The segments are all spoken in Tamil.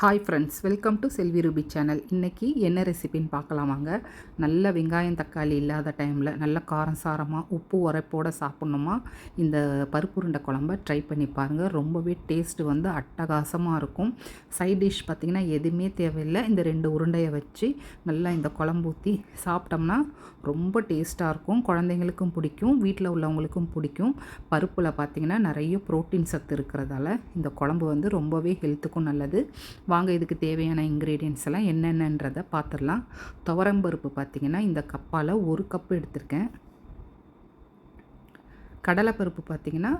Hi friends welcome to Selvi Ruby channel இன்றைக்கி என்ன ரெசிபின்னு பார்க்கலாம் வாங்க. நல்ல வெங்காயம் தக்காளி இல்லாத டைமில் நல்ல காரம் சாரமாக உப்பு உரைப்போடு சாப்பிட்ணுமா? இந்த பருப்பு உருண்டை குழம்ப ட்ரை பண்ணி பாருங்கள் ரொம்பவே டேஸ்ட்டு வந்து அட்டகாசமாக இருக்கும். சைட் டிஷ் பார்த்திங்கன்னா எதுவுமே தேவையில்லை. இந்த ரெண்டு உருண்டையை வச்சு நல்லா இந்த குழம்பு ஊற்றி சாப்பிட்டோம்னா ரொம்ப டேஸ்ட்டாக இருக்கும். குழந்தைங்களுக்கும் பிடிக்கும். வீட்டில் உள்ளவங்களுக்கும் பிடிக்கும். பருப்பில் பார்த்திங்கன்னா நிறைய ப்ரோட்டீன் சத்து இருக்கிறதால இந்த குழம்பு வந்து ரொம்பவே ஹெல்த்துக்கும் நல்லது. வாங்க இதுக்கு தேவையான இன்க்ரீடியன்ஸ் எல்லாம் என்னென்னன்றதை பார்த்துடலாம் துவரம்பருப்பு பார்த்திங்கன்னா இந்த கப்பால் ஒரு கப்பு எடுத்திருக்கேன். கடலைப்பருப்பு பார்த்திங்கன்னா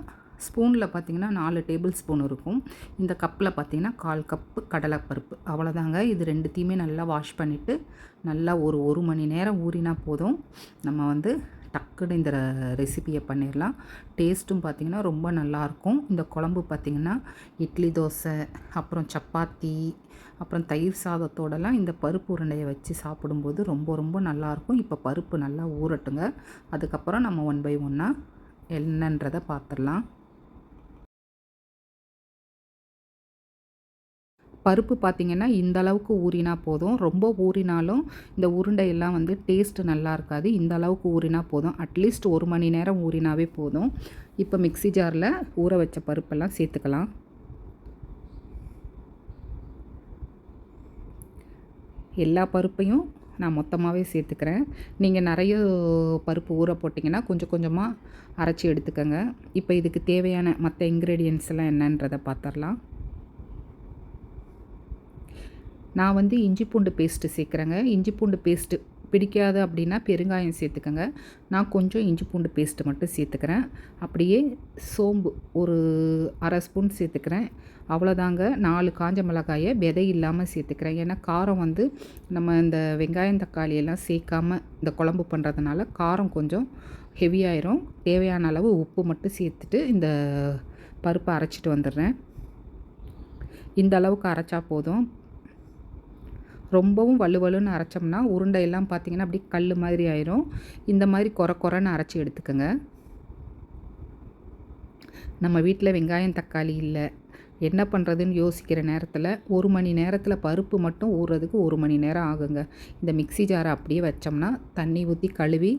ஸ்பூனில் பார்த்திங்கன்னா நாலு டேபிள் ஸ்பூன் இருக்கும். இந்த கப்பில் பார்த்திங்கன்னா கால் கப்பு கடலைப்பருப்பு. அவ்வளோதாங்க இது ரெண்டுத்தையுமே நல்லா வாஷ் பண்ணிவிட்டு நல்லா ஒரு ஒரு மணி நேரம் ஊறினா போதும். நம்ம வந்து டக்குன்னு இந்த ரெசிபியை பண்ணிடலாம். டேஸ்ட்டும் பார்த்திங்கன்னா ரொம்ப நல்லாயிருக்கும். இந்த குழம்பு பார்த்திங்கன்னா இட்லி தோசை அப்புறம் சப்பாத்தி அப்புறம் தயிர் சாதத்தோடலாம் இந்த பருப்பு உருண்டையை வச்சு சாப்பிடும்போது ரொம்ப ரொம்ப நல்லாயிருக்கும். இப்போ பருப்பு நல்லா ஊறட்டுங்க. அதுக்கப்புறம் நம்ம ஒன் பை ஒன்னாக என்னன்றதை பார்த்துடலாம். பருப்பு பார்த்திங்கன்னா இந்த அளவுக்கு ஊறினா போதும். ரொம்ப ஊறினாலும் இந்த உருண்டையெல்லாம் வந்து டேஸ்ட்டு நல்லா இருக்காது. இந்த அளவுக்கு ஊறினா போதும். அட்லீஸ்ட் ஒரு மணி நேரம் ஊறினாவே போதும். இப்போ மிக்சி ஜாரில் ஊற வச்ச பருப்பெல்லாம் சேர்த்துக்கலாம். எல்லா பருப்பையும் நான் மொத்தமாகவே சேர்த்துக்கிறேன். நீங்கள் நிறைய பருப்பு ஊற போட்டிங்கன்னா கொஞ்சம் கொஞ்சமாக அரைச்சி எடுத்துக்கோங்க. இப்போ இதுக்கு தேவையான மற்ற இன்க்ரீடியன்ஸ் எல்லாம் என்னன்றதை பார்த்துடலாம் நான் வந்து இஞ்சி பூண்டு பேஸ்ட்டு சேர்க்குறேங்க. இஞ்சி பூண்டு பேஸ்ட்டு பிடிக்காது அப்படின்னா பெருங்காயம் சேர்த்துக்கோங்க. நான் கொஞ்சம் இஞ்சி பூண்டு பேஸ்ட்டு மட்டும் சேர்த்துக்கிறேன். அப்படியே சோம்பு ஒரு அரை ஸ்பூன் சேர்த்துக்கிறேன். அவ்வளோதாங்க. நாலு காஞ்ச மிளகாயை விதை இல்லாமல் சேர்த்துக்கிறேன். ஏன்னா காரம் வந்து நம்ம இந்த வெங்காயம் தக்காளி எல்லாம் சேர்க்காமல் இந்த குழம்பு பண்ணுறதுனால காரம் கொஞ்சம் ஹெவியாயிரும் தேவையான அளவு உப்பு மட்டும் சேர்த்துட்டு இந்த பருப்பை அரைச்சிட்டு வந்துடுறேன். இந்த அளவுக்கு அரைச்சா போதும். ரொம்பவும் வலுவலுன்னு அரைச்சோம்னா உருண்டையெல்லாம் பார்த்திங்கன்னா அப்படியே கல் மாதிரி ஆயிரும். இந்த மாதிரி குறை குறைன்னு அரைச்சி எடுத்துக்கோங்க. நம்ம வீட்டில் வெங்காயம் தக்காளி இல்லை. என்ன பண்ணுறதுன்னு யோசிக்கிற நேரத்தில் ஒரு மணி நேரத்தில் பருப்பு மட்டும் ஊறுறதுக்கு ஒரு மணி நேரம் ஆகுங்க. இந்த மிக்சி ஜாரை அப்படியே வச்சோம்னா தண்ணி ஊற்றி கழுவி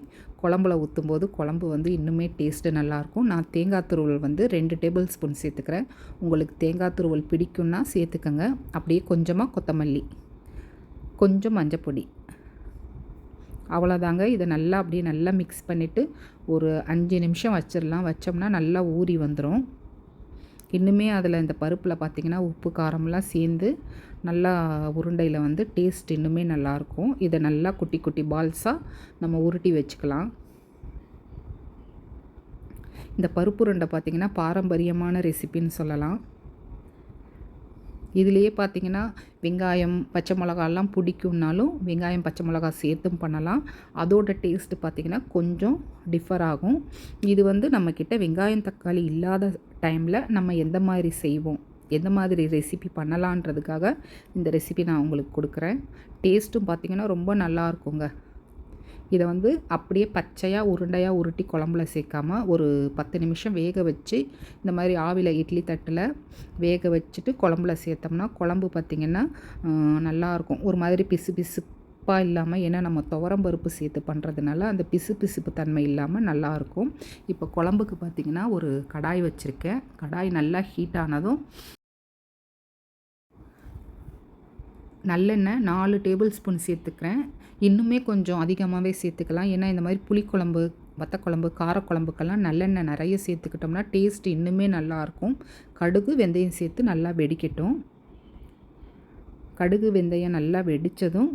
குழம்புல ஊற்றும்போது குழம்பு வந்து இன்னுமே டேஸ்ட்டு நல்லாயிருக்கும் நான் தேங்காய் துருவல் வந்து ரெண்டு டேபிள் ஸ்பூன் சேர்த்துக்கிறேன். உங்களுக்கு தேங்காய் துருவல் பிடிக்கும்னா சேர்த்துக்கங்க. அப்படியே கொஞ்சமாக கொத்தமல்லி. கொஞ்சம் மஞ்சப்பொடி அவ்வளோதாங்க. இதை நல்லா அப்படியே நல்லா மிக்ஸ் பண்ணிவிட்டு ஒரு அஞ்சு நிமிஷம் வச்சிடலாம் வச்சோம்னா நல்லா ஊறி வந்துடும் இன்னுமே அதில் இந்த பருப்பில் பார்த்திங்கன்னா உப்பு காரம்லாம் சேர்ந்து நல்லா உருண்டையில் வந்து டேஸ்ட் இன்னுமே நல்லாயிருக்கும். இதை நல்லா குட்டி குட்டி பால்ஸாக நம்ம உருட்டி வச்சுக்கலாம். இந்த பருப்பு உருண்டை பார்த்திங்கன்னா பாரம்பரியமான ரெசிபின்னு சொல்லலாம். இதுலேயே பார்த்திங்கன்னா வெங்காயம் பச்சை மிளகாலாம் பிடிக்கும்னாலும் வெங்காயம் பச்சை மிளகா சேர்த்தும் பண்ணலாம். அதோட டேஸ்ட்டு பார்த்திங்கன்னா கொஞ்சம் டிஃபர் ஆகும். இது வந்து நம்மக்கிட்ட வெங்காயம் தக்காளி இல்லாத டைமில் நம்ம எந்த மாதிரி செய்வோம் எந்த மாதிரி ரெசிபி பண்ணலான்றதுக்காக இந்த ரெசிபி நான் உங்களுக்கு கொடுக்குறேன். டேஸ்ட்டும் பார்த்திங்கன்னா ரொம்ப நல்லா இருக்குங்க. இதை வந்து அப்படியே பச்சையாக உருண்டையாக உருட்டி குழம்புல சேர்க்காமல் ஒரு பத்து நிமிஷம் வேக வச்சு இந்த மாதிரி ஆவியில் இட்லி தட்டில் வேக வச்சுட்டு குழம்புல சேர்த்தோம்னா குழம்பு பார்த்திங்கன்னா நல்லாயிருக்கும். ஒரு மாதிரி பிசு பிசுப்பாக இல்லாமல் ஏன்னா நம்ம துவரம் பருப்பு சேர்த்து பண்ணுறதுனால அந்த பிசு பிசுப்பு தன்மை இல்லாமல் நல்லாயிருக்கும். இப்போ குழம்புக்கு பார்த்திங்கன்னா ஒரு கடாய் வச்சுருக்கேன். கடாய் நல்லா ஹீட் ஆனதும் நல்லெண்ணெய் நாலு டேபிள் ஸ்பூன் சேர்த்துக்கிறேன். இன்னுமே கொஞ்சம் அதிகமாகவே சேர்த்துக்கலாம். ஏன்னா இந்த மாதிரி புளிக்குழம்பு வத்தக்குழம்பு காரக்குழம்புக்கெல்லாம் நல்லெண்ணெய் நிறைய சேர்த்துக்கிட்டோம்னா டேஸ்ட் இன்னுமே நல்லாயிருக்கும். கடுகு வெந்தயம் சேர்த்து நல்லா வெடிக்கட்டும். கடுகு வெந்தயம் நல்லா வெடித்ததும்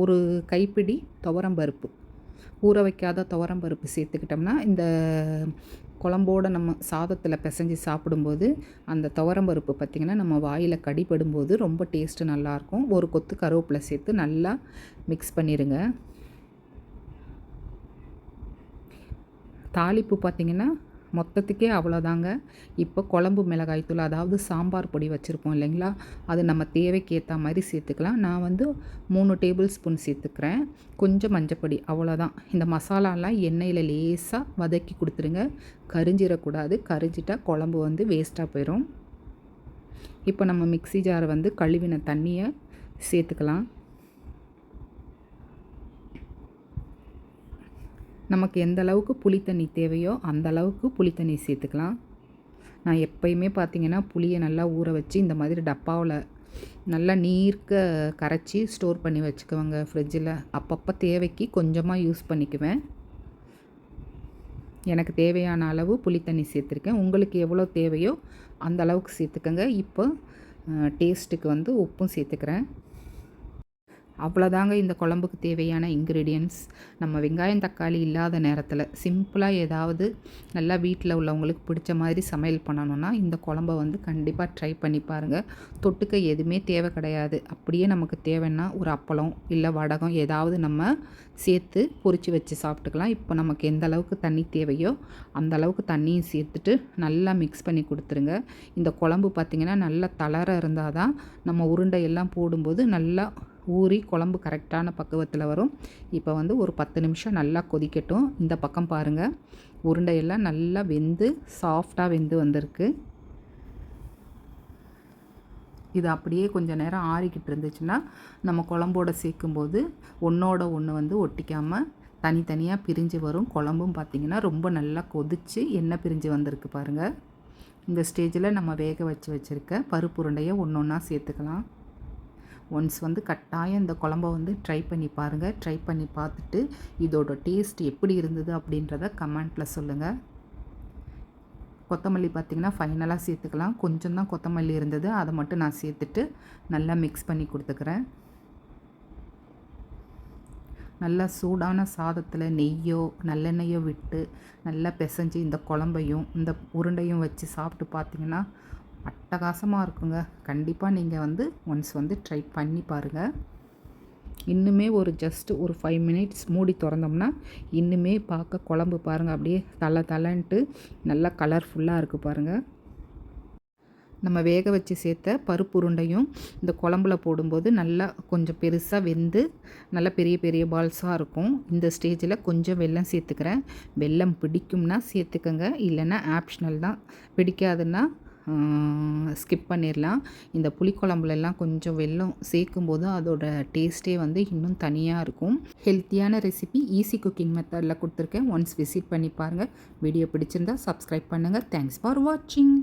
ஒரு கைப்பிடி துவரம்பருப்பு ஊற வைக்காத துவரம் பருப்பு சேர்த்துக்கிட்டோம்னா இந்த குழம்போடு நம்ம சாதத்தில் பிசைஞ்சு சாப்பிடும்போது அந்த துவரம்பருப்பு பார்த்திங்கன்னா நம்ம வாயில் கடிப்படும்போது ரொம்ப டேஸ்ட்டு நல்லாயிருக்கும். ஒரு கொத்து கருவேப்பிலை சேர்த்து நல்லா மிக்ஸ் பண்ணிடுங்க தாளிப்பு பார்த்திங்கன்னா மொத்தத்துக்கே அவ்வளோதாங்க. இப்போ குழம்பு மிளகாய் தூள் அதாவது சாம்பார் பொடி வச்சுருப்போம் இல்லைங்களா? அது நம்ம தேவைக்கு ஏற்ற மாதிரி சேர்த்துக்கலாம். நான் வந்து மூணு டேபிள் ஸ்பூன் சேர்த்துக்கிறேன். கொஞ்சம் மஞ்சப்பொடி அவ்வளோதான். இந்த மசாலாலாம் எண்ணெயில் லேசாக வதக்கி கொடுத்துருங்க. கரிஞ்சிடக்கூடாது. கரிஞ்சிட்டால் குழம்பு வந்து வேஸ்ட்டாக போயிடும் இப்போ நம்ம மிக்ஸி ஜாரை வந்து கழுவின தண்ணியை சேர்த்துக்கலாம். நமக்கு எந்த அளவுக்கு புளி தண்ணி தேவையோ அந்த அளவுக்கு புளி தண்ணி சேர்த்துக்கலாம். நான் எப்பயுமே பார்த்தீங்கன்னா புளியை நல்லா ஊற வச்சு இந்த மாதிரி டப்பாவில் நல்லா நீர்க்க கரைச்சி ஸ்டோர் பண்ணி வச்சுக்குவேங்க ஃப்ரிட்ஜில். அப்பப்போ தேவைக்கு கொஞ்சமாக யூஸ் பண்ணிக்குவேன். எனக்கு தேவையான அளவு புளி தண்ணி சேர்த்துருக்கேன். உங்களுக்கு எவ்வளோ தேவையோ அந்த அளவுக்கு சேர்த்துக்கங்க. இப்போ டேஸ்ட்டுக்கு வந்து உப்பும் சேர்த்துக்கிறேன். அவ்வளோதாங்க இந்த குழம்புக்கு தேவையான இன்க்ரீடியன்ட்ஸ் நம்ம வெங்காயம் தக்காளி இல்லாத நேரத்தில் சிம்பிளாக ஏதாவது நல்லா வீட்டில் உள்ளவங்களுக்கு பிடிச்ச மாதிரி சமையல் பண்ணணுன்னா இந்த குழம்ப வந்து கண்டிப்பாக ட்ரை பண்ணி பாருங்கள் தொட்டுக்க எதுவுமே தேவை கிடையாது. அப்படியே நமக்கு தேவைன்னா ஒரு அப்பளம் இல்லை வடகம் ஏதாவது நம்ம சேர்த்து பொறிச்சு வச்சு சாப்பிட்டுக்கலாம். இப்போ நமக்கு எந்த அளவுக்கு தண்ணி தேவையோ அந்த அளவுக்கு தண்ணியும் சேர்த்துட்டு நல்லா மிக்ஸ் பண்ணி கொடுத்துருங்க. இந்த குழம்பு பார்த்திங்கன்னா நல்லா தளர இருந்தால் தான் நம்ம உருண்டை எல்லாம் போடும்போது நல்லா ஊறி குழம்பு கரெக்டான பக்குவத்தில் வரும். இப்போ வந்து ஒரு பத்து நிமிஷம் நல்லா கொதிக்கட்டும். இந்த பக்கம் பாருங்கள் உருண்டையெல்லாம் நல்லா வெந்து சாஃப்டாக வெந்து வந்திருக்கு. இது அப்படியே கொஞ்சம் நேரம் ஆறிக்கிட்டு இருந்துச்சுன்னா நம்ம குழம்போட சேர்க்கும்போது ஒன்றோட ஒன்று வந்து ஒட்டிக்காமல் தனித்தனியாக பிரிஞ்சு வரும். குழம்பும் பார்த்திங்கன்னா ரொம்ப நல்லா கொதித்து எண்ணெய் பிரிஞ்சு வந்திருக்கு பாருங்கள் இந்த ஸ்டேஜில் நம்ம வேக வச்சு வச்சுருக்க பருப்பு உருண்டையை ஒன்று ஒன்றா சேர்த்துக்கலாம். ஒன்ஸ் வந்து கட்டாயம் இந்த குழம்ப வந்து ட்ரை பண்ணி பாருங்கள் ட்ரை பண்ணி பார்த்துட்டு இதோட டேஸ்ட் எப்படி இருந்தது அப்படின்றத கமெண்ட்டில் சொல்லுங்கள் கொத்தமல்லி பார்த்திங்கன்னா ஃபைனலாக சேர்த்துக்கலாம். கொஞ்சம் தான் கொத்தமல்லி இருந்தது. அதை மட்டும் நான் சேர்த்துட்டு நல்லா மிக்ஸ் பண்ணி கொடுத்துக்கிறேன். நல்லா சூடான சாதத்தில் நெய்யோ நல்லெண்ணெயோ விட்டு நல்லா பிசைஞ்சு இந்த குழம்பையும் இந்த உருண்டையும் வச்சு சாப்பிட்டு பார்த்திங்கன்னா அட்டகாசமாக இருக்குங்க. கண்டிப்பாக நீங்கள் வந்து ஒன்ஸ் வந்து ட்ரை பண்ணி பாருங்கள் இன்னுமே ஒரு ஜஸ்ட் ஒரு ஃபைவ் மினிட்ஸ் மூடி திறந்தோம்னா இன்னுமே பார்க்க குழம்பு பாருங்கள் அப்படியே தலை தலைன்ட்டு நல்லா கலர்ஃபுல்லாக இருக்குது பாருங்கள் நம்ம வேக வச்சு சேர்த்த பருப்பு உருண்டையும் இந்த குழம்புல போடும்போது நல்லா கொஞ்சம் பெருசாக வெந்து நல்லா பெரிய பெரிய பால்ஸாக இருக்கும். இந்த ஸ்டேஜில் கொஞ்சம் வெல்லம் சேர்த்துக்கிறேன். வெல்லம் பிடிக்கும்னா சேர்த்துக்கங்க. இல்லைன்னா ஆப்ஷனல் தான். பிடிக்காதுன்னா ஸ்கிப் பண்ணிடலாம் இந்த புளிக்குழம்புலலாம் கொஞ்சம் வெல்லம் சேர்க்கும்போது அதோட டேஸ்ட்டே வந்து இன்னும் தனியாக இருக்கும். ஹெல்த்தியான ரெசிபி ஈஸி குக்கிங் மெத்தடில் கொடுத்துருக்கேன். ஒன்ஸ் விசிட் பண்ணி பாருங்கள் வீடியோ பிடிச்சிருந்தா சப்ஸ்கிரைப் பண்ணுங்கள் தேங்க்ஸ் ஃபார் வாட்சிங்